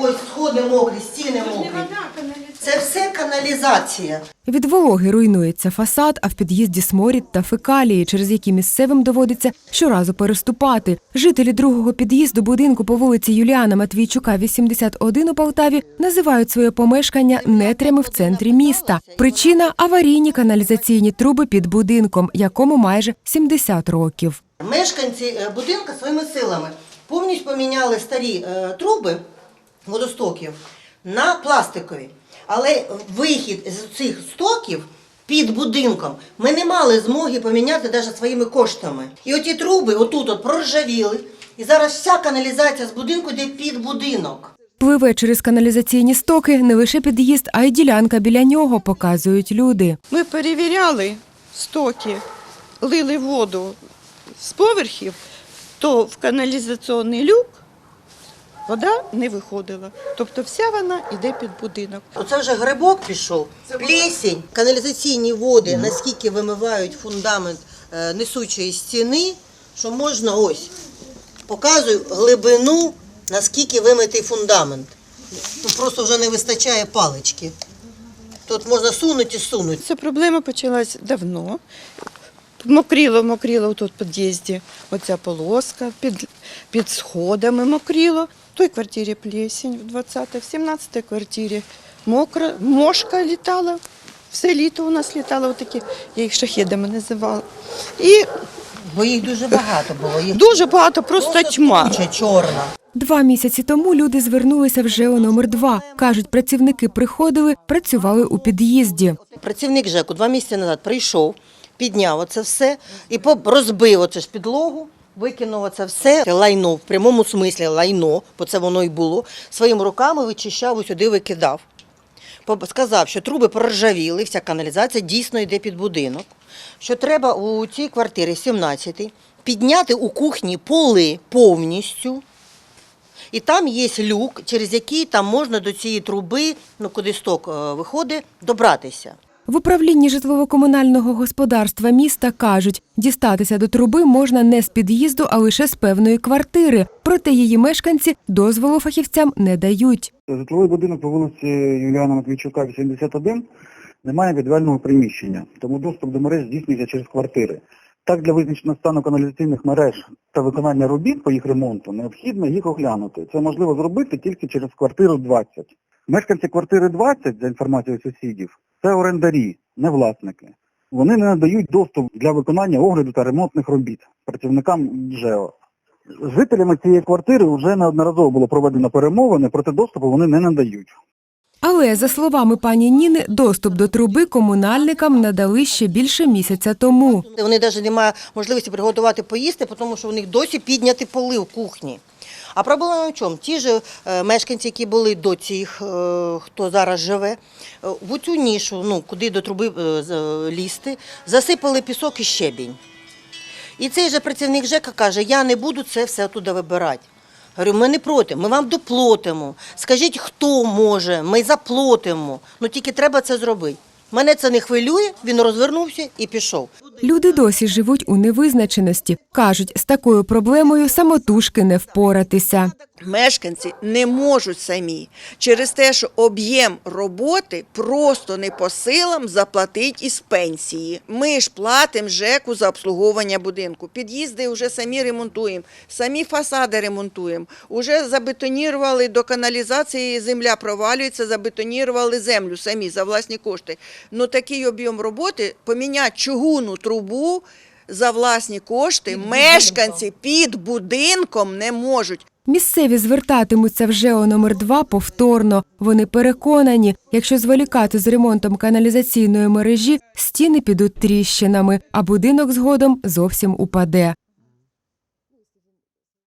Ось сходи мокрі, стіни мокрі. Це все каналізація. Від вологи руйнується фасад, а в під'їзді сморід та фекалії, через які місцевим доводиться щоразу переступати. Жителі другого під'їзду будинку по вулиці Юліана Матвійчука, 81 у Полтаві, називають своє помешкання нетрями в центрі міста. Причина аварійні каналізаційні труби під будинком, якому майже 70 років. Мешканці е, будинку своїми силами повністю поміняли старі е, труби водостоків на пластикові. Але вихід з цих стоків під будинком ми не мали змоги поміняти навіть своїми коштами. І оті труби отут от проржавіли. І зараз вся каналізація з будинку йде під будинок. Пливе через каналізаційні стоки не лише під'їзд, а й ділянка біля нього, показують люди. Ми перевіряли стоки, лили воду з поверхів, то в каналізаційний люк вода не виходила. Тобто вся вона йде під будинок. Оце вже грибок пішов, плесень, каналізаційні води, наскільки вимивають фундамент е, несучої стіни, що можна ось. Показую глибину, наскільки вимитий фундамент. Тут просто вже не вистачає палички. Тут можна сунути і сунути. Ця проблема почалась давно. Мокріло, мокріло тут в під'їзді. Оця полоска під, під сходами мокріло. В той квартирі плесень в 20-й, в 17-й квартирі мокра, мошка літала. Все літо у нас літало отакі, я їх шахедами називала. І Бо їх дуже багато було. Їх дуже багато, просто тьма. куча чорна. Два місяці тому люди звернулися вже у номер два. Кажуть, працівники приходили, працювали у під'їзді. Працівник ЖЕКу два місяці назад прийшов, підняв оце все і розбив оце ж підлогу, викинув оце все лайно, в прямому смислі лайно, бо це воно і було, своїми руками вичищав, сюди викидав. Сказав, що труби проржавіли, вся каналізація дійсно йде під будинок. Що треба у цій квартирі 17 підняти у кухні поли повністю. І там є люк, через який там можна до цієї труби, ну куди сток е, виходить, добратися. В управлінні житлово-комунального господарства міста кажуть, дістатися до труби можна не з під'їзду, а лише з певної квартири. Проте її мешканці дозволу фахівцям не дають. Житловий будинок по вулиці Юліана Матвійчука, 81, не має підвального приміщення, тому доступ до мереж здійснюється через квартири. Так, для визначення стану каналізаційних мереж та виконання робіт по їх ремонту необхідно їх оглянути. Це можливо зробити тільки через квартиру 20. Мешканці квартири 20, за інформацією сусідів, це орендарі, не власники. Вони не надають доступ для виконання огляду та ремонтних робіт працівникам ДЖЕО. З жителями цієї квартири вже неодноразово було проведено перемовини, проте доступу вони не надають. Але за словами пані Ніни, доступ до труби комунальникам надали ще більше місяця тому. Вони навіть не мають можливості приготувати поїсти, тому що у них досі підняті поли в кухні. А проблема в чому? Ті ж е, мешканці, які були до цих, е, хто зараз живе, е, в цю нішу, ну, куди до труби лізти, засипали пісок і щебінь. І цей же працівник ЖЕКа каже, я не буду це все туди вибирати. Говорю, ми не проти, ми вам доплатимо. Скажіть, хто може, ми заплатимо. Ну тільки треба це зробити. Мене це не хвилює, він розвернувся і пішов. Люди досі живуть у невизначеності. Кажуть, з такою проблемою самотужки не впоратися. Мешканці не можуть самі через те, що об'єм роботи просто не по силам заплатить із пенсії. Ми ж платимо ЖЕКу за обслуговування будинку. Під'їзди вже самі ремонтуємо, самі фасади ремонтуємо. Уже забетонірували до каналізації, земля провалюється, забетонірували землю самі за власні кошти. Ну такий об'єм роботи поміняти чугунну трубу за власні кошти мешканці під будинком не можуть. Місцеві звертатимуться вже у номер два повторно. Вони переконані, якщо зволікати з ремонтом каналізаційної мережі, стіни підуть тріщинами, а будинок згодом зовсім упаде.